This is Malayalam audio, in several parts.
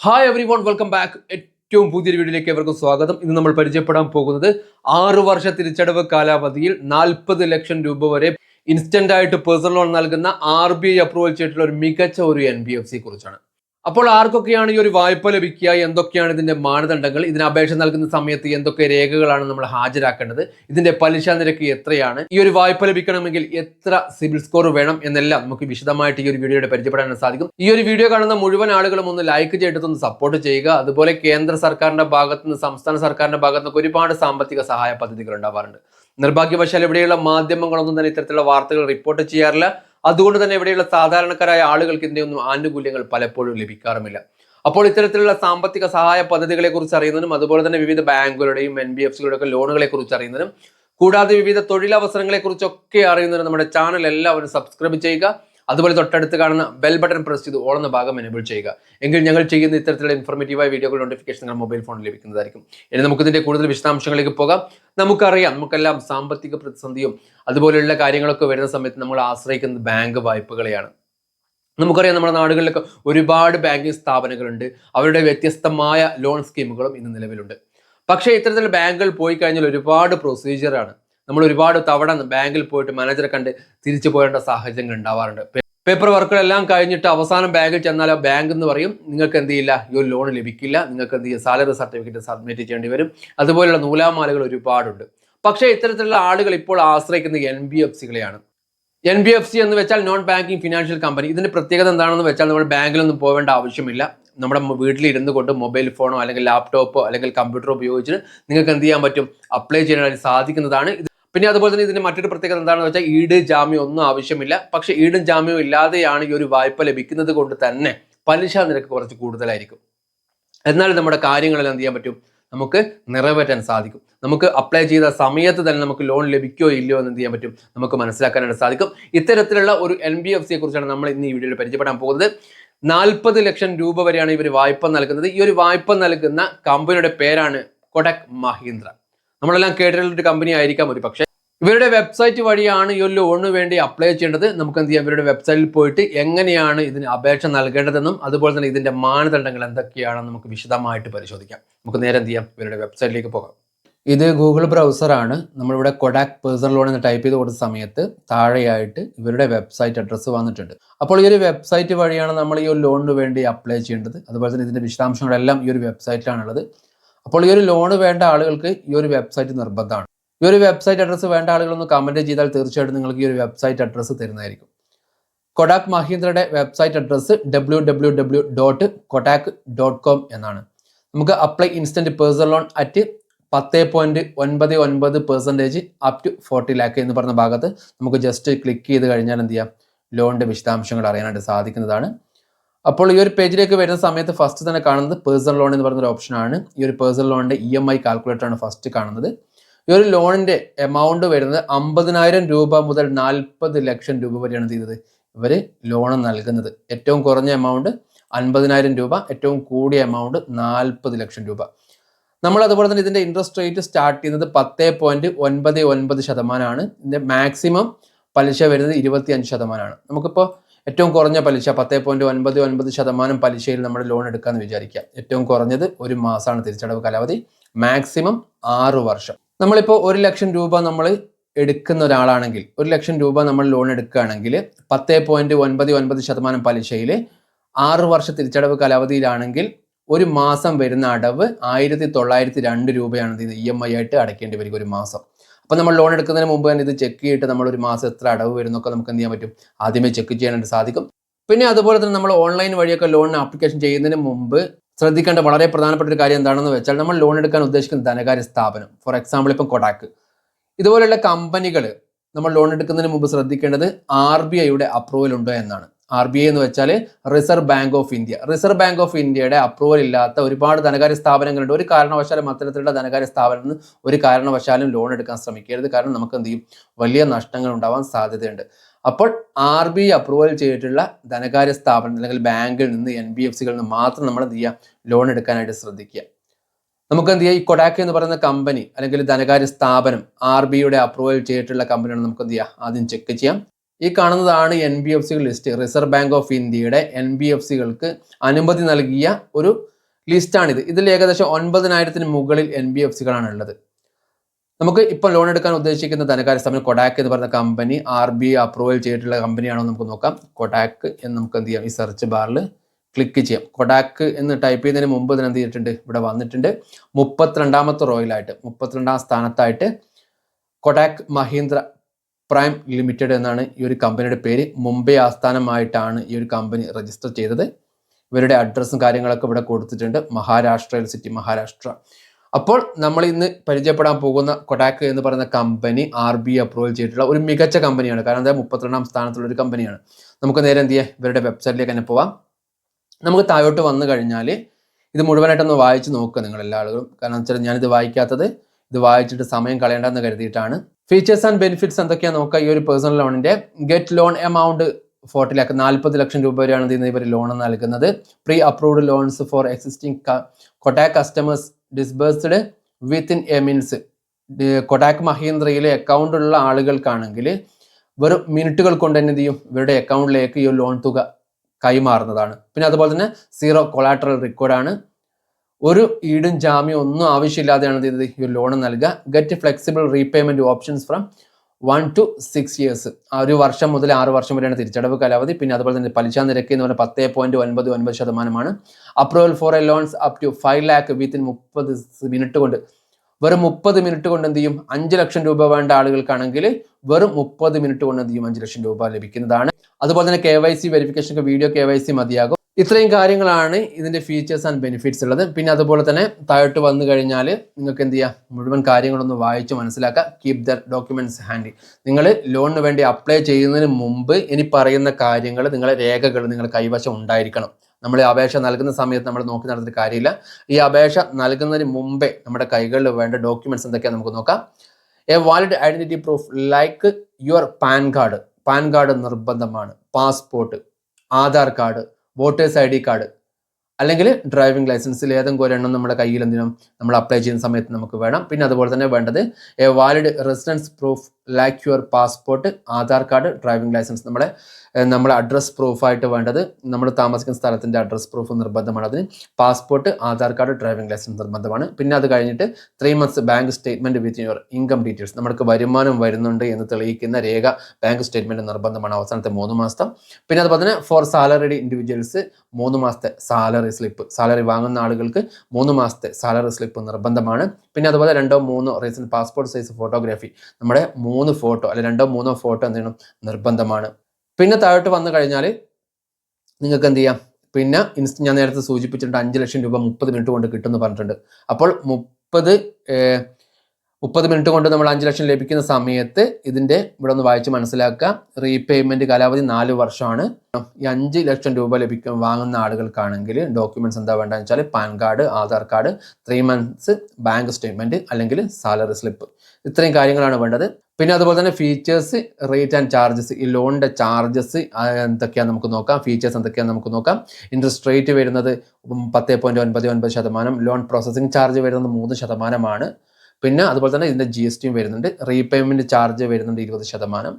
Hi everyone welcome back ഏറ്റവും പുതിയൊരു വീഡിയോയിലേക്ക് എവർക്കും സ്വാഗതം. ഇന്ന് നമ്മൾ പരിചയപ്പെടാൻ പോകുന്നത് ആറു വർഷ തിരിച്ചടവ് കാലാവധിയിൽ നാൽപ്പത് ലക്ഷം രൂപ വരെ ഇൻസ്റ്റന്റ് ആയിട്ട് പേഴ്സണൽ ലോൺ നൽകുന്ന ആർ ബി ഐ അപ്രൂവൽ ചെയ്തിട്ടുള്ള ഒരു മികച്ച ഒരു എൻ ബി എഫ് സി കുറിച്ചാണ്. അപ്പോൾ ആർക്കൊക്കെയാണ് ഈ ഒരു വായ്പ ലഭിക്കുക? എന്തൊക്കെയാണ് ഇതിന്റെ മാനദണ്ഡങ്ങൾ? ഇതിന് അപേക്ഷ നൽകുന്ന സമയത്ത് എന്തൊക്കെ രേഖകളാണ് നമ്മൾ ഹാജരാക്കേണ്ടത്? ഇതിന്റെ പലിശ നിരക്ക് എത്രയാണ്? ഈ ഒരു വായ്പ ലഭിക്കണമെങ്കിൽ എത്ര സിബിൽ സ്കോർ വേണം എന്നെല്ലാം നമുക്ക് വിശദമായിട്ട് ഈ ഒരു വീഡിയോയുടെ പരിചയപ്പെടാൻ സാധിക്കും. ഈ ഒരു വീഡിയോ കാണുന്ന മുഴുവൻ ആളുകളും ഒന്ന് ലൈക്ക് ചെയ്തിട്ടൊന്ന് സപ്പോർട്ട് ചെയ്യുക. അതുപോലെ കേന്ദ്ര സർക്കാരിന്റെ ഭാഗത്തുനിന്ന് സംസ്ഥാന സർക്കാരിന്റെ ഭാഗത്തുനിന്ന് ഒരുപാട് സാമ്പത്തിക സഹായ പദ്ധതികൾ ഉണ്ടാവാറുണ്ട്. നിർഭാഗ്യവശാൽ ഇവിടെയുള്ള മാധ്യമങ്ങളൊന്നും തന്നെ ഇത്തരത്തിലുള്ള വാർത്തകൾ റിപ്പോർട്ട് ചെയ്യാറില്ല. അതുകൊണ്ട് തന്നെ ഇവിടെയുള്ള സാധാരണക്കാരായ ആളുകൾക്ക് ഇതിന്റെ ഒന്നും ആനുകൂല്യങ്ങൾ പലപ്പോഴും ലഭിക്കാറുമില്ല. അപ്പോൾ ഇത്തരത്തിലുള്ള സാമ്പത്തിക സഹായ പദ്ധതികളെ കുറിച്ച് അറിയുന്നതിനും അതുപോലെ തന്നെ വിവിധ ബാങ്കുകളുടെയും എൻ ബി എഫ് സികളുടെ ഒക്കെ ലോണുകളെ കുറിച്ച് അറിയുന്നതിനും കൂടാതെ വിവിധ തൊഴിലവസരങ്ങളെ കുറിച്ചൊക്കെ അറിയുന്നതിനും നമ്മുടെ ചാനൽ എല്ലാവരും സബ്സ്ക്രൈബ് ചെയ്യുക. അതുപോലെ തൊട്ടടുത്ത് കാണുന്ന ബെൽ ബട്ടൺ പ്രസ് ചെയ്ത് ഓളുന്ന ഭാഗം എനേബിൾ ചെയ്യുക. എങ്കിൽ ഞങ്ങൾ ചെയ്യുന്ന ഇത്തരത്തിലുള്ള ഇൻഫോർമേറ്റീവായ വീഡിയോകൾ നോട്ടിഫിക്കേഷൻ നിങ്ങൾ മൊബൈൽ ഫോണിൽ ലഭിക്കുന്നതായിരിക്കും. ഇനി നമുക്ക് ഇതിന്റെ കൂടുതൽ വിശദാംശങ്ങളിലേക്ക് പോകാം. നമുക്കറിയാം നമുക്കെല്ലാം സാമ്പത്തിക പ്രതിസന്ധിയും അതുപോലെയുള്ള കാര്യങ്ങളൊക്കെ വരുന്ന സമയത്ത് നമ്മൾ ആശ്രയിക്കുന്നത് ബാങ്ക് വായ്പകളെയാണ്. നമുക്കറിയാം നമ്മുടെ നാടുകളിലൊക്കെ ഒരുപാട് ബാങ്കിങ് സ്ഥാപനങ്ങളുണ്ട്. അവരുടെ വ്യത്യസ്തമായ ലോൺ സ്കീമുകളും ഇന്ന് നിലവിലുണ്ട്. പക്ഷേ ഇത്തരത്തിലുള്ള ബാങ്കുകൾ പോയി കഴിഞ്ഞാൽ ഒരുപാട് പ്രൊസീജിയറാണ് നമ്മൾ ഒരുപാട് തവണ ബാങ്കിൽ പോയിട്ട് മാനേജറെ കണ്ട് തിരിച്ചു പോകേണ്ട സാഹചര്യങ്ങൾ ഉണ്ടാവാറുണ്ട്. പേപ്പർ വർക്കുകളെല്ലാം കഴിഞ്ഞിട്ട് അവസാനം ബാങ്കിൽ ചെന്നാൽ ആ ബാങ്ക് എന്ന് പറയും നിങ്ങൾക്ക് എന്ത് ചെയ്യില്ല? ഈ ഒരു ലോൺ ലഭിക്കില്ല. നിങ്ങൾക്ക് എന്ത് ചെയ്യുക സാലറി സർട്ടിഫിക്കറ്റ് സബ്മിറ്റ് ചെയ്യേണ്ടി വരും. അതുപോലെയുള്ള നൂലാമാലകൾ ഒരുപാടുണ്ട്. പക്ഷേ ഇത്തരത്തിലുള്ള ആളുകൾ ഇപ്പോൾ ആശ്രയിക്കുന്നത് എൻ ബി എഫ് സികളെയാണ് എൻ ബി എഫ് സി എന്ന് വെച്ചാൽ നോൺ ബാങ്കിങ് ഫിനാൻഷ്യൽ കമ്പനി ഇതിന്റെ പ്രത്യേകത എന്താണെന്ന് വെച്ചാൽ നമ്മൾ ബാങ്കിലൊന്നും പോകേണ്ട ആവശ്യമില്ല. നമ്മുടെ വീട്ടിലിരുന്ന് കൊണ്ട് മൊബൈൽ ഫോണോ അല്ലെങ്കിൽ ലാപ്ടോപ്പോ അല്ലെങ്കിൽ കമ്പ്യൂട്ടറോ ഉപയോഗിച്ച് നിങ്ങൾക്ക് എന്ത് ചെയ്യാൻ പറ്റും? അപ്ലൈ ചെയ്യാനായിട്ട് സാധിക്കുന്നതാണ്. പിന്നെ അതുപോലെ തന്നെ ഇതിന്റെ മറ്റൊരു പ്രത്യേകത എന്താണെന്ന് വെച്ചാൽ ഈട് ജാമ്യം ഒന്നും ആവശ്യമില്ല. പക്ഷെ ഈടും ജാമ്യവും ഇല്ലാതെയാണ് ഈ ഒരു വായ്പ ലഭിക്കുന്നത് കൊണ്ട് തന്നെ പലിശ നിരക്ക് കുറച്ച് കൂടുതലായിരിക്കും. എന്നാൽ നമ്മുടെ കാര്യങ്ങളെല്ലാം എന്ത് ചെയ്യാൻ പറ്റും? നമുക്ക് നിറവേറ്റാൻ സാധിക്കും. നമുക്ക് അപ്ലൈ ചെയ്ത സമയത്ത് തന്നെ നമുക്ക് ലോൺ ലഭിക്കുകയോ ഇല്ലയോ എന്ന് എന്ത് ചെയ്യാൻ പറ്റും? നമുക്ക് മനസ്സിലാക്കാനായിട്ട് സാധിക്കും. ഇത്തരത്തിലുള്ള ഒരു എൻ ബി എഫ് സിയെ കുറിച്ചാണ് നമ്മൾ ഇന്ന് ഈ വീഡിയോയിൽ പരിചയപ്പെടാൻ പോകുന്നത്. നാൽപ്പത് ലക്ഷം രൂപ വരെയാണ് ഇവർ വായ്പ നൽകുന്നത്. ഈ ഒരു വായ്പ നൽകുന്ന കമ്പനിയുടെ പേരാണ് കൊടക് മഹീന്ദ്ര. നമ്മളെല്ലാം കേട്ടിട്ടുള്ള ഒരു കമ്പനി ആയിരിക്കാം ഒരു പക്ഷേ ഇവരുടെ വെബ്സൈറ്റ് വഴിയാണ് ഈ ഒരു ലോണിന് വേണ്ടി അപ്ലൈ ചെയ്യേണ്ടത്. നമുക്ക് എന്ത് ചെയ്യാം? ഇവരുടെ വെബ്സൈറ്റിൽ പോയിട്ട് എങ്ങനെയാണ് ഇതിന് അപേക്ഷ നൽകേണ്ടതെന്നും അതുപോലെ തന്നെ ഇതിന്റെ മാനദണ്ഡങ്ങൾ എന്തൊക്കെയാണെന്ന് നമുക്ക് വിശദമായിട്ട് പരിശോധിക്കാം. നമുക്ക് നേരെ എന്ത് ചെയ്യാം? ഇവരുടെ വെബ്സൈറ്റിലേക്ക് പോകാം. ഇത് ഗൂഗിൾ ബ്രൗസറാണ് നമ്മളിവിടെ കൊഡാക് പേഴ്സണൽ ലോൺ എന്ന് ടൈപ്പ് ചെയ്ത് കൊടുത്ത സമയത്ത് താഴെയായിട്ട് ഇവരുടെ വെബ്സൈറ്റ് അഡ്രസ്സ് വന്നിട്ടുണ്ട്. അപ്പോൾ ഈ ഒരു വെബ്സൈറ്റ് വഴിയാണ് നമ്മൾ ഈ ഒരു ലോണിന് വേണ്ടി അപ്ലൈ ചെയ്യേണ്ടത്. അതുപോലെ തന്നെ ഇതിന്റെ വിശദാംശങ്ങളെല്ലാം ഈ ഒരു വെബ്സൈറ്റിലാണുള്ളത് അപ്പോൾ ഈ ഒരു ലോണ് വേണ്ട ആളുകൾക്ക് ഈ ഒരു വെബ്സൈറ്റ് നിർബന്ധമാണ്. ഈ ഒരു വെബ്സൈറ്റ് അഡ്രസ്സ് വേണ്ട ആളുകളൊന്ന് കമന്റ് ചെയ്താൽ തീർച്ചയായിട്ടും നിങ്ങൾക്ക് ഈ ഒരു വെബ്സൈറ്റ് അഡ്രസ്സ് തരുന്നതായിരിക്കും. Kotak മഹീന്ദ്രയുടെ website address W W W dot Kotak dot com എന്നാണ്. നമുക്ക് apply instant personal loan at പത്ത് പോയിന്റ് ഒൻപത് ഒൻപത് percentage up to forty lakh എന്ന് പറഞ്ഞ ഭാഗത്ത് നമുക്ക് ജസ്റ്റ് ക്ലിക്ക് ചെയ്ത് കഴിഞ്ഞാൽ എന്ത് ചെയ്യാം? ലോണിന്റെ വിശദാംശങ്ങൾ അറിയാനായിട്ട് സാധിക്കുന്നതാണ്. അപ്പോൾ ഈ ഒരു പേജിലേക്ക് വരുന്ന സമയത്ത് ഫസ്റ്റ് തന്നെ കാണുന്നത് പേഴ്സണൽ ലോൺ എന്ന് പറയുന്ന ഒരു ഓപ്ഷനാണ് ഈ ഒരു പേഴ്സണൽ ലോണിന്റെ ഇ എം ഐ കാൽക്കുലേറ്റർ ആണ് ഫസ്റ്റ് കാണുന്നത്. ഈ ഒരു ലോണിന്റെ എമൗണ്ട് വരുന്നത് അമ്പതിനായിരം രൂപ മുതൽ നാൽപ്പത് ലക്ഷം രൂപ വരെയാണ് ചെയ്തത്? ഇവർ ലോൺ നൽകുന്നത്. ഏറ്റവും കുറഞ്ഞ എമൗണ്ട് അൻപതിനായിരം രൂപ ഏറ്റവും കൂടിയ എമൗണ്ട് നാൽപ്പത് ലക്ഷം രൂപ. നമ്മൾ അതുപോലെ തന്നെ ഇതിന്റെ ഇൻട്രസ്റ്റ് റേറ്റ് സ്റ്റാർട്ട് ചെയ്യുന്നത് പത്ത് പോയിന്റ് ഒൻപത് ഒൻപത് ശതമാനമാണ് ഇതിന്റെ മാക്സിമം പലിശ വരുന്നത് ഇരുപത്തി അഞ്ച് ശതമാനമാണ് നമുക്കിപ്പോൾ ഏറ്റവും കുറഞ്ഞ പലിശ പത്ത് പോയിന്റ് ഒൻപത് ഒൻപത് ശതമാനം പലിശയിൽ നമ്മൾ ലോൺ എടുക്കാമെന്ന് വിചാരിക്കാം. ഏറ്റവും കുറഞ്ഞത് ഒരു മാസമാണ് തിരിച്ചടവ് കാലാവധി. മാക്സിമം ആറ് വർഷം. നമ്മളിപ്പോൾ ഒരു ലക്ഷം രൂപ നമ്മൾ എടുക്കുന്ന ഒരാളാണെങ്കിൽ ഒരു ലക്ഷം രൂപ നമ്മൾ ലോൺ എടുക്കുകയാണെങ്കിൽ പത്ത് പോയിന്റ് ഒൻപത് ഒൻപത് ശതമാനം പലിശയിൽ ആറ് വർഷ തിരിച്ചടവ് കാലാവധിയിലാണെങ്കിൽ ഒരു മാസം വരുന്ന അടവ് ആയിരത്തി തൊള്ളായിരത്തി രണ്ട് രൂപയാണ് ഇത് ഇ എം ഐ ആയിട്ട് അടയ്ക്കേണ്ടി വരിക ഒരു മാസം. അപ്പം നമ്മൾ ലോൺ എടുക്കുന്നതിന് മുമ്പ് തന്നെ ഇത് ചെക്ക് ചെയ്തിട്ട് നമ്മൾ ഒരു മാസം എത്ര അടവ് വരുന്നൊക്കെ നമുക്ക് എന്ത് ചെയ്യാൻ പറ്റും? ആദ്യമേ ചെക്ക് ചെയ്യാനായിട്ട് സാധിക്കും. പിന്നെ അതുപോലെ തന്നെ നമ്മൾ ഓൺലൈൻ വഴിയൊക്കെ ലോണിന് ആപ്ലിക്കേഷൻ ചെയ്യുന്നതിന് മുമ്പ് ശ്രദ്ധിക്കേണ്ട വളരെ പ്രധാനപ്പെട്ട ഒരു കാര്യം എന്താണെന്ന് വെച്ചാൽ നമ്മൾ ലോൺ എടുക്കാൻ ഉദ്ദേശിക്കുന്ന ധനകാര്യ സ്ഥാപനം. ഫോർ എക്സാമ്പിൾ ഇപ്പം കൊടാക്ക് ഇതുപോലെയുള്ള കമ്പനികൾ നമ്മൾ ലോൺ എടുക്കുന്നതിന് മുമ്പ് ശ്രദ്ധിക്കേണ്ടത് ആർ ബി ഐയുടെ അപ്രൂവൽ ഉണ്ടോ എന്നാണ്. ആർ ബി ഐ എന്ന് വെച്ചാൽ Reserve Bank of India Reserve Bank of ഇന്ത്യയുടെ അപ്രൂവൽ ഇല്ലാത്ത ഒരുപാട് ധനകാര്യ സ്ഥാപനങ്ങളുണ്ട്. ഒരു കാരണവശാലും അത്തരത്തിലുള്ള ധനകാര്യ സ്ഥാപനത്തിൽ നിന്ന് ഒരു കാരണവശാലും ലോൺ എടുക്കാൻ ശ്രമിക്കരുത്. കാരണം നമുക്ക് എന്ത് ചെയ്യും? വലിയ നഷ്ടങ്ങൾ ഉണ്ടാവാൻ സാധ്യതയുണ്ട്. അപ്പോൾ ആർ ബി അപ്രൂവൽ ചെയ്തിട്ടുള്ള ധനകാര്യ സ്ഥാപനം അല്ലെങ്കിൽ ബാങ്കിൽ നിന്ന് എൻ ബി എഫ് സികളിൽ നിന്ന് മാത്രം നമ്മൾ എന്ത് ചെയ്യുക? ലോൺ എടുക്കാനായിട്ട് ശ്രദ്ധിക്കുക. നമുക്ക് എന്ത് ചെയ്യാം ഈ കൊടാക്ക് എന്ന് പറയുന്ന കമ്പനി അല്ലെങ്കിൽ ധനകാര്യ സ്ഥാപനം ആർ ബി ഐയുടെ അപ്രൂവൽ ചെയ്തിട്ടുള്ള കമ്പനിയാണ് നമുക്ക് എന്ത് ചെയ്യാം ആദ്യം ചെക്ക് ചെയ്യാം. ഈ കാണുന്നതാണ് എൻ ബി എഫ് സികൾ ലിസ്റ്റ് റിസർവ് ബാങ്ക് ഓഫ് ഇന്ത്യയുടെ എൻ ബി എഫ് സികൾക്ക് അനുമതി നൽകിയ ഒരു ലിസ്റ്റാണിത് ഇതിൽ ഏകദേശം ഒൻപതിനായിരത്തിന് മുകളിൽ എൻ ബി എഫ് സികളാണ് ഉള്ളത് നമുക്ക് ഇപ്പം ലോൺ എടുക്കാൻ ഉദ്ദേശിക്കുന്ന ധനകാര്യ സ്ഥാപനം കൊടാക്ക് എന്ന് പറയുന്ന കമ്പനി ആർ ബി അപ്രൂവൽ ചെയ്തിട്ടുള്ള കമ്പനിയാണോ നമുക്ക് നോക്കാം. കൊടാക്ക് എന്ന് നമുക്ക് എന്ത് ചെയ്യാം? ഈ സെർച്ച് ബാറിൽ ക്ലിക്ക് ചെയ്യാം. കൊടാക്ക് എന്ന് ടൈപ്പ് ചെയ്യുന്നതിന് മുമ്പ് ഇതിന് എന്ത് ചെയ്തിട്ടുണ്ട്? ഇവിടെ വന്നിട്ടുണ്ട്. മുപ്പത്തിരണ്ടാമത്തെ റോയിലായിട്ട് മുപ്പത്തിരണ്ടാം സ്ഥാനത്തായിട്ട് കൊടാക്ക് മഹീന്ദ്ര പ്രൈം ലിമിറ്റഡ് എന്നാണ് ഈ ഒരു കമ്പനിയുടെ പേര്. മുംബൈ ആസ്ഥാനമായിട്ടാണ് ഈ ഒരു കമ്പനി രജിസ്റ്റർ ചെയ്തത്. ഇവരുടെ അഡ്രസ്സും കാര്യങ്ങളൊക്കെ ഇവിടെ കൊടുത്തിട്ടുണ്ട്. മഹാരാഷ്ട്രയിൽ സിറ്റി മഹാരാഷ്ട്ര. അപ്പോൾ നമ്മൾ ഇന്ന് പരിചയപ്പെടാൻ പോകുന്ന കൊടാക്ക് എന്ന് പറയുന്ന കമ്പനി ആർ ബി അപ്രൂവൽ ചെയ്തിട്ടുള്ള ഒരു മികച്ച കമ്പനിയാണ്. കാരണം എന്താ? മുപ്പത്തിരണ്ടാം സ്ഥാനത്തുള്ള ഒരു കമ്പനിയാണ്. നമുക്ക് നേരെ എന്ത് ചെയ്യാം? ഇവരുടെ വെബ്സൈറ്റിലേക്ക് തന്നെ പോവാം. നമുക്ക് താഴോട്ട് വന്നു കഴിഞ്ഞാൽ ഇത് മുഴുവനായിട്ടൊന്ന് വായിച്ച് നോക്കുക നിങ്ങൾ എല്ലാ ആളുകളും കാരണം വെച്ചാൽ ഞാനിത് വായിക്കാത്തത് ഇത് വായിച്ചിട്ട് സമയം കളയേണ്ടെന്ന് കരുതിയിട്ടാണ് ഫീച്ചേഴ്സ് ആൻഡ് ബെനിഫിറ്റ്സ് എന്തൊക്കെയാണ് നോക്കുക? ഈ ഒരു personal ലോണിന്റെ get loan amount forty lakh നാൽപ്പത് ലക്ഷം രൂപ വരെയാണ് ഇതിന് ഇവർ ലോൺ നൽകുന്നത്. Pre approved loans for existing Kotak customers disbursed within a means Kotak മഹീന്ദ്രയിലെ account ഉള്ള ആളുകൾക്കാണെങ്കിൽ വെറും മിനിറ്റുകൾ കൊണ്ട് തന്നെ ചെയ്യും? ഇവരുടെ അക്കൗണ്ടിലേക്ക് ഈ ലോൺ തുക കൈമാറുന്നതാണ്. പിന്നെ അതുപോലെ തന്നെ സീറോ കൊളാട്രൽ റെക്കോർഡാണ് ഒരു ഈടും ജാമ്യം ഒന്നും ആവശ്യമില്ലാതെയാണ് ഇത് ഈ ഒരു ലോൺ നൽകുക. Get flexible repayment options from one two six years ആ ഒരു വർഷം മുതൽ ആറ് വർഷം വരെയാണ് തിരിച്ചടവ് കാലാവധി. പിന്നെ അതുപോലെ തന്നെ പലിശ നിരക്ക് എന്ന് പറഞ്ഞാൽ പത്ത് പോയിന്റ് ഒൻപത് ഒൻപത് ശതമാനമാണ്. Approval for a loans up to five lakh within മുപ്പത് മിനിറ്റ് കൊണ്ട്. വെറും മുപ്പത് മിനിറ്റ് കൊണ്ട് എന്ത് ചെയ്യും? അഞ്ച് ലക്ഷം രൂപ വേണ്ട ആളുകൾക്കാണെങ്കിൽ വെറും മുപ്പത് മിനിറ്റ് കൊണ്ട് എന്ത് ചെയ്യും? അഞ്ച് ലക്ഷം രൂപ ലഭിക്കുന്നതാണ്. അതുപോലെ തന്നെ K Y C verification video K Y C മതിയാകും. ഇത്രയും കാര്യങ്ങളാണ് ഇതിന്റെ ഫീച്ചേഴ്സ് ആൻഡ് ബെനിഫിറ്റ്സ് ഉള്ളത്. പിന്നെ അതുപോലെ തന്നെ താഴോട്ട് വന്നു കഴിഞ്ഞാൽ നിങ്ങൾക്ക് എന്ത് ചെയ്യാം? മുഴുവൻ കാര്യങ്ങളൊന്ന് വായിച്ച് മനസ്സിലാക്കുക കീപ് ദ ഡോക്യുമെന്റ്സ് ഹാൻഡി നിങ്ങൾ ലോണിന് വേണ്ടി അപ്ലൈ ചെയ്യുന്നതിന് മുമ്പ് ഇനി പറയുന്ന കാര്യങ്ങൾ നിങ്ങളെ രേഖകൾ നിങ്ങൾ കൈവശം ഉണ്ടായിരിക്കണം. നമ്മൾ അപേക്ഷ നൽകുന്ന സമയത്ത് നമ്മൾ നോക്കി നടന്നിട്ട് കാര്യമില്ല. ഈ അപേക്ഷ നൽകുന്നതിന് മുമ്പേ നമ്മുടെ കൈകളിൽ വേണ്ട ഡോക്യുമെന്റ്സ് എന്തൊക്കെയാണ് നമുക്ക് നോക്കാം. A valid identity proof like your PAN card PAN card നിർബന്ധമാണ്. Passport Aadhaar card voters I D card. അല്ലെങ്കിൽ ഡ്രൈവിംഗ് ലൈസൻസിൽ ഏതെങ്കിലും ഒരെണ്ണം നമ്മുടെ കയ്യിൽ എന്തിനും നമ്മൾ അപ്ലൈ ചെയ്യുന്ന സമയത്ത് നമുക്ക് വേണം. പിന്നെ അതുപോലെ തന്നെ വേണ്ടത് a valid residence proof like your passport Aadhaar card driving licence നമ്മളെ നമ്മുടെ അഡ്രസ് പ്രൂഫായിട്ട് വേണ്ടത് നമ്മൾ താമസിക്കുന്ന സ്ഥലത്തിന്റെ അഡ്രസ് പ്രൂഫ് നിർബന്ധമാണ്. അതിന് passport Aadhaar card driving licence നിർബന്ധമാണ്. പിന്നെ അത് കഴിഞ്ഞിട്ട് three months bank statement with your income details നമുക്ക് വരുമാനം വരുന്നുണ്ട് എന്ന് തെളിയിക്കുന്ന രേഖ ബാങ്ക് സ്റ്റേറ്റ്മെന്റ് നിർബന്ധമാണ് അവസാനത്തെ മൂന്ന് മാസം പിന്നെ അതുപോലെ തന്നെ ഫോർ സാലറിഡ് ഇൻഡിവിജ്വൽസ് മൂന്ന് മാസത്തെ സാലറി സ്ലിപ്പ് സാലറി വാങ്ങുന്ന ആളുകൾക്ക് മൂന്ന് മാസത്തെ സാലറി സ്ലിപ്പ് നിർബന്ധമാണ്. പിന്നെ അതുപോലെ രണ്ടോ മൂന്നോ റീസന്റ് പാസ്പോർട്ട് സൈസ് ഫോട്ടോഗ്രാഫി നമ്മുടെ മൂന്ന് ഫോട്ടോ അല്ലെ രണ്ടോ മൂന്നോ ഫോട്ടോ എന്തെങ്കിലും നിർബന്ധമാണ്. പിന്നെ താഴോട്ട് വന്നു കഴിഞ്ഞാൽ നിങ്ങൾക്ക് എന്ത് ചെയ്യാം? പിന്നെ ഞാൻ നേരത്തെ സൂചിപ്പിച്ചിട്ടുണ്ട് അഞ്ച് ലക്ഷം രൂപ മുപ്പത് മിനിറ്റ് കൊണ്ട് കിട്ടുമെന്ന് പറഞ്ഞിട്ടുണ്ട്. അപ്പോൾ മുപ്പത് മുപ്പത് മിനിറ്റ് കൊണ്ട് നമ്മൾ അഞ്ച് ലക്ഷം ലഭിക്കുന്ന സമയത്ത് ഇതിന്റെ ഇവിടെ ഒന്ന് വായിച്ച് മനസ്സിലാക്കുക. റീപേയ്മെന്റ് കാലാവധി നാല് വർഷമാണ്. ഈ അഞ്ച് ലക്ഷം രൂപ ലഭിക്കും വാങ്ങുന്ന ആളുകൾക്കാണെങ്കിൽ ഡോക്യുമെന്റ്സ് എന്താ വേണ്ടതെന്ന് വെച്ചാൽ PAN card Aadhaar card three months bank statement അല്ലെങ്കിൽ സാലറി സ്ലിപ്പ് ഇത്രയും കാര്യങ്ങളാണ് വേണ്ടത്. പിന്നെ അതുപോലെ തന്നെ ഫീച്ചേഴ്സ് റേറ്റ് ആൻഡ് ചാർജസ് ഈ ലോണിന്റെ ചാർജസ് എന്തൊക്കെയാണ് നമുക്ക് നോക്കാം. ഫീച്ചേഴ്സ് എന്തൊക്കെയാണ് നമുക്ക് നോക്കാം. ഇൻട്രസ്റ്റ് റേറ്റ് വരുന്നത് പത്ത് പോയിന്റ് ഒൻപത് ഒൻപത് ശതമാനം. ലോൺ പ്രോസസ്സിംഗ് ചാർജ് വരുന്നത് മൂന്ന് ശതമാനമാണ്. പിന്നെ അതുപോലെ തന്നെ ഇതിന്റെ ജി എസ് ടിയും വരുന്നുണ്ട്. റീപേയ്മെന്റ് ചാർജ് വരുന്നുണ്ട് ഇരുപത് ശതമാനം.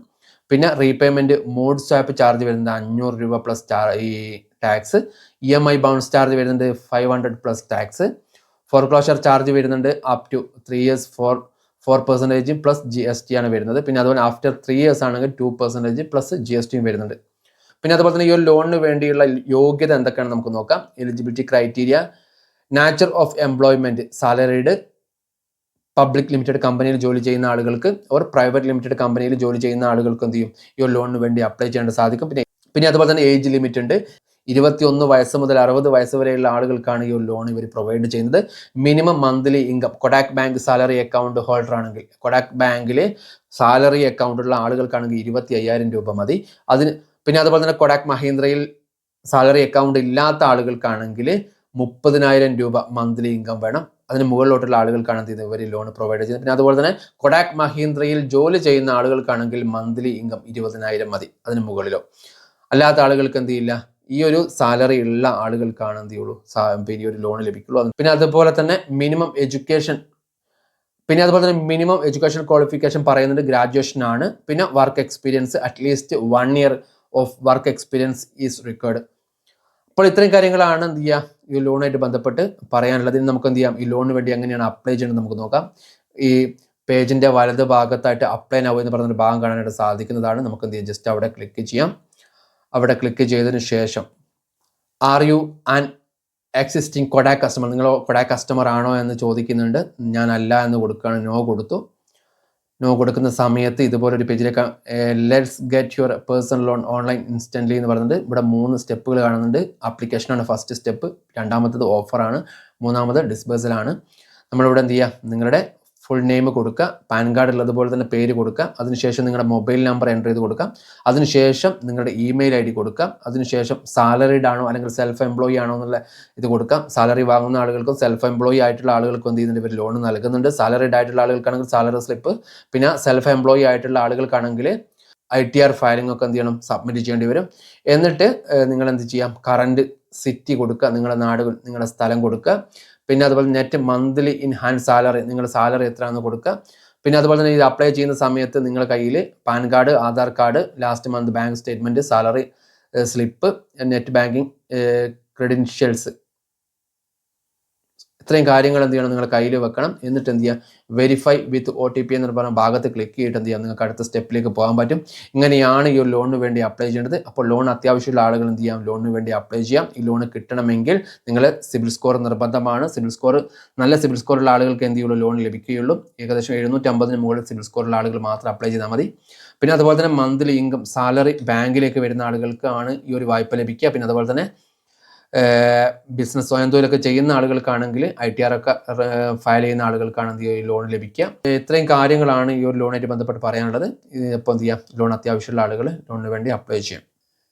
പിന്നെ റീപേയ്മെന്റ് മോഡ് സ്വാപ്പ് ചാർജ് വരുന്നത് അഞ്ഞൂറ് രൂപ പ്ലസ് ഈ tax E M I bounce charge വരുന്നുണ്ട് five hundred plus tax for closure charge വരുന്നുണ്ട് up to three years for four percentage plus G S T ആണ് വരുന്നത്. പിന്നെ അതുപോലെ ആഫ്റ്റർ ത്രീ ഇയേഴ്സ് ആണെങ്കിൽ two percentage plus G S ടിയും വരുന്നുണ്ട്. പിന്നെ അതുപോലെ തന്നെ ഈ ഒരു ലോണിന് വേണ്ടിയുള്ള യോഗ്യത എന്തൊക്കെയാണ് നമുക്ക് നോക്കാം. Eligibility criteria nature of employment salaried public limited കമ്പനിയിൽ ജോലി ചെയ്യുന്ന ആളുകൾക്ക് ഓർ പ്രൈവറ്റ് ലിമിറ്റഡ് കമ്പനിയിൽ ജോലി ചെയ്യുന്ന ആളുകൾക്ക് എന്ത് ചെയ്യും? ഈ ഒരു ലോണിന് വേണ്ടി അപ്ലൈ ചെയ്യേണ്ട സാധിക്കും. പിന്നെ പിന്നെ അതുപോലെ തന്നെ ഏജ് ലിമിറ്റ് ഉണ്ട്. ഇരുപത്തിയൊന്ന് വയസ്സ് മുതൽ അറുപത് വയസ്സ് വരെയുള്ള ആളുകൾക്കാണ് ഈ ലോൺ ഇവർ പ്രൊവൈഡ് ചെയ്യുന്നത്. Minimum monthly income Kotak bank salary account holder ആണെങ്കിൽ കൊടാക് ബാങ്കിൽ സാലറി അക്കൗണ്ട് ഉള്ള ആളുകൾക്കാണെങ്കിൽ ഇരുപത്തി അയ്യായിരം രൂപ മതി. അതിന് പിന്നെ അതുപോലെ തന്നെ കൊടാക് മഹീന്ദ്രയിൽ സാലറി അക്കൗണ്ട് ഇല്ലാത്ത ആളുകൾക്കാണെങ്കിൽ മുപ്പതിനായിരം രൂപ മന്ത്ലി ഇൻകം വേണം. അതിന് മുകളിലോട്ടുള്ള ആളുകൾക്കാണ് എന്ത് ഇവർ ലോൺ പ്രൊവൈഡ് ചെയ്യുന്നത്. പിന്നെ അതുപോലെ തന്നെ കൊടാക് മഹീന്ദ്രയിൽ ജോലി ചെയ്യുന്ന ആളുകൾക്കാണെങ്കിൽ മന്ത്ലി ഇൻകം ഇരുപതിനായിരം മതി അതിന് മുകളിലോ. അല്ലാത്ത ആളുകൾക്ക് എന്ത് ചെയ്യില്ല? ഈ ഒരു സാലറി ഉള്ള ആളുകൾക്കാണ് എന്ത് ചെയ്യുള്ളൂ? പിന്നെ ഒരു ലോൺ ലഭിക്കുള്ളൂ. പിന്നെ അതുപോലെ തന്നെ മിനിമം എഡ്യൂക്കേഷൻ പിന്നെ അതുപോലെ തന്നെ മിനിമം എഡ്യൂക്കേഷൻ ക്വാളിഫിക്കേഷൻ പറയുന്നത് ഗ്രാജുവേഷൻ ആണ്. പിന്നെ work experience at least one year of work experience is required അപ്പോൾ ഇത്രയും കാര്യങ്ങളാണ് എന്ത് ചെയ്യുക? ഈ ലോണായിട്ട് ബന്ധപ്പെട്ട് പറയാനുള്ളത്. നമുക്ക് എന്ത് ചെയ്യാം? ഈ ലോണിന് വേണ്ടി എങ്ങനെയാണ് അപ്ലൈ ചെയ്യേണ്ടത് നമുക്ക് നോക്കാം. ഈ പേജിന്റെ വലത് ഭാഗത്തായിട്ട് അപ്ലൈ നൗ എന്ന് പറഞ്ഞൊരു ഭാഗം കാണാനായിട്ട് സാധിക്കുന്നതാണ്. നമുക്ക് എന്ത് ചെയ്യാം? ജസ്റ്റ് അവിടെ ക്ലിക്ക് ചെയ്യാം. അവിടെ ക്ലിക്ക് ചെയ്തതിന് ശേഷം are you an existing Kotak customer നിങ്ങൾ കൊടാ കസ്റ്റമർ ആണോ എന്ന് ചോദിക്കുന്നുണ്ട്. ഞാൻ അല്ല എന്ന് കൊടുക്കുകയാണ്. നോ കൊടുത്തു. നോ കൊടുക്കുന്ന സമയത്ത് ഇതുപോലെ ഒരു പേജിലേക്ക് let's get your personal loan online instantly എന്ന് പറയുന്നത് ഇവിടെ മൂന്ന് സ്റ്റെപ്പുകൾ കാണുന്നുണ്ട്. ആപ്ലിക്കേഷനാണ് ഫസ്റ്റ് സ്റ്റെപ്പ് രണ്ടാമത്തത് ഓഫറാണ് മൂന്നാമത് ഡിസ്ബേഴ്സലാണ് നമ്മളിവിടെ എന്ത് ചെയ്യുക? നിങ്ങളുടെ ഫുൾ നെയിം കൊടുക്കുക പാൻ കാർഡ് ഉള്ളതുപോലെ തന്നെ പേര് കൊടുക്കുക അതിനുശേഷം നിങ്ങളുടെ മൊബൈൽ നമ്പർ എന്റർ ചെയ്ത് കൊടുക്കാം അതിനുശേഷം നിങ്ങളുടെ ഇമെയിൽ ഐ ഡി കൊടുക്കാം അതിനുശേഷം സാലറിഡ് ആണോ അല്ലെങ്കിൽ സെൽഫ് എംപ്ലോയി ആണോ എന്നുള്ള ഇത് കൊടുക്കാം സാലറി വാങ്ങുന്ന ആളുകൾക്കും സെൽഫ് എംപ്ലോയി ആയിട്ടുള്ള ആളുകൾക്കും എന്ത് ചെയ്യുന്നുണ്ട് ഇവർ ലോൺ നൽകുന്നുണ്ട്. സാലറിഡ് ആയിട്ടുള്ള ആളുകൾക്കാണെങ്കിൽ സാലറി സ്ലിപ്പ് പിന്നെ സെൽഫ് എംപ്ലോയി ആയിട്ടുള്ള ആളുകൾക്കാണെങ്കിൽ ഐ ടി ആർ ഫയലിംഗ് ഒക്കെ എന്ത് ചെയ്യണം സബ്മിറ്റ് ചെയ്യേണ്ടി വരും. എന്നിട്ട് നിങ്ങൾ എന്ത് ചെയ്യാം? കറണ്ട് സിറ്റി കൊടുക്കുക നിങ്ങളുടെ നാട് നിങ്ങളുടെ സ്ഥലം കൊടുക്കുക. പിന്നെ അതുപോലെ net monthly in hand salary നിങ്ങളുടെ സാലറി എത്രയാണെന്ന് കൊടുക്കുക. പിന്നെ അതുപോലെ തന്നെ ഇത് അപ്ലൈ ചെയ്യുന്ന സമയത്ത് നിങ്ങളുടെ കയ്യിൽ PAN card Aadhaar card last month bank statement salary slip net banking credentials ഇത്രയും കാര്യങ്ങൾ എന്ത് ചെയ്യണം? നിങ്ങൾ കയ്യിൽ വെക്കണം. എന്നിട്ട് എന്ത് ചെയ്യുക verify with O T P എന്ന് പറഞ്ഞ ഭാഗത്ത് ക്ലിക്ക് ചെയ്തിട്ട് എന്ത് ചെയ്യാം? നിങ്ങൾക്ക് അടുത്ത സ്റ്റെപ്പിലേക്ക് പോകാൻ പറ്റും. ഇങ്ങനെയാണ് ഈ ഒരു ലോണിന് വേണ്ടി അപ്ലൈ ചെയ്യേണ്ടത്. അപ്പോൾ ലോൺ അത്യാവശ്യമുള്ള ആളുകൾ എന്ത് ചെയ്യാം? ലോണിന് വേണ്ടി അപ്ലൈ ചെയ്യാം. ഈ ലോൺ കിട്ടണമെങ്കിൽ നിങ്ങൾ സിബിൽ സ്കോർ നിർബന്ധമാണ്. സിബിൽ സ്കോർ നല്ല സിബിൽ സ്കോർ ഉള്ള ആളുകൾക്ക് എന്ത് ചെയ്യുള്ളൂ? ലോൺ ലഭിക്കുകയുള്ളൂ. ഏകദേശം എഴുന്നൂറ്റമ്പതിന് മുകളിൽ സിബിൽ സ്കോർ ഉള്ള ആളുകൾ മാത്രം അപ്ലൈ ചെയ്താൽ മതി. പിന്നെ അതുപോലെ തന്നെ മന്ത്ലി ഇൻകം സാലറി ബാങ്കിലേക്ക് വരുന്ന ആളുകൾക്കാണ് ഈ ഒരു വായ്പ ലഭിക്കുക. പിന്നെ അതുപോലെ തന്നെ ബിസിനസ് സ്വയം തൊഴിലൊക്കെ ചെയ്യുന്ന ആളുകൾക്കാണെങ്കിൽ ഐ ടി ആർ ഒക്കെ ഫയൽ ചെയ്യുന്ന ആളുകൾക്കാണ് എന്ത് ചെയ്യുക? ഈ ലോൺ ലഭിക്കുക. ഇത്രയും കാര്യങ്ങളാണ് ഈ ഒരു ലോണായിട്ട് ബന്ധപ്പെട്ട് പറയാനുള്ളത്. ഇപ്പോൾ എന്ത് ചെയ്യാം? ലോൺ അത്യാവശ്യമുള്ള ആളുകൾ ലോണിന് വേണ്ടി അപ്ലൈ ചെയ്യും.